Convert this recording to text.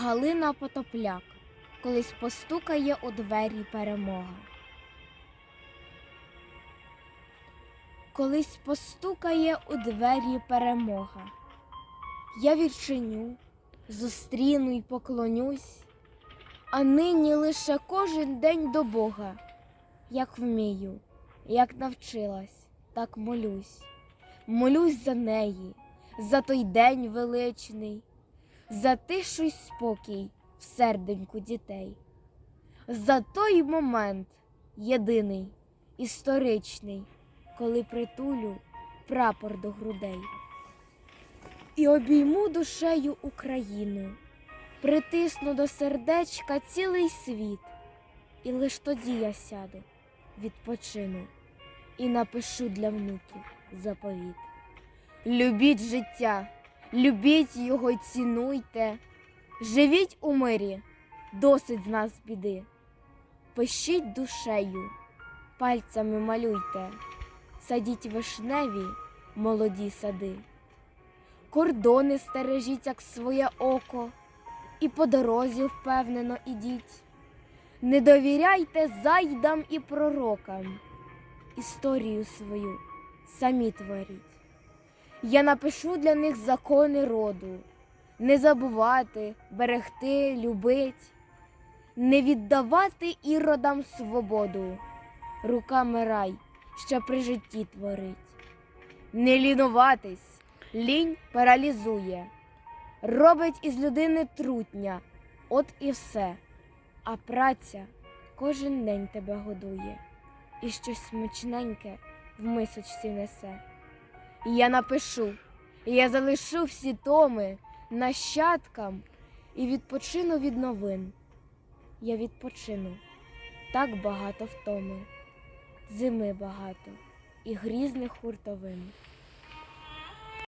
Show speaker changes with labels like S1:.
S1: Галина Потопляк колись постукає у двері перемога. Колись постукає у двері перемога. Я відчиню, зустріну й поклонюсь, а нині лише кожен день до Бога, як вмію, як навчилась, так молюсь. Молюсь за неї, за той день величний, за тишу й спокій в серденьку дітей, за той момент єдиний, історичний, коли притулю прапор до грудей. І обійму душею Україну, притисну до сердечка цілий світ, і лиш тоді я сяду, відпочину і напишу для внуків заповіт. Любіть життя, любіть його цінуйте, живіть у мирі, досить з нас біди. Пишіть душею, пальцями малюйте, садіть вишневі молоді сади. Кордони стережіть, як своє око, і по дорозі впевнено ідіть. Не довіряйте зайдам і пророкам, історію свою самі творіть. Я напишу для них закони роду, не забувати, берегти, любить, не віддавати іродам свободу, руками рай, що при житті творить. Не лінуватись, лінь паралізує, робить із людини трутня, от і все, а праця кожен день тебе годує, і щось смачненьке в мисочці несе. І я напишу, я залишу всі томи нащадкам і відпочину від новин. Я відпочину так багато втоми, зими багато і грізних хуртовин.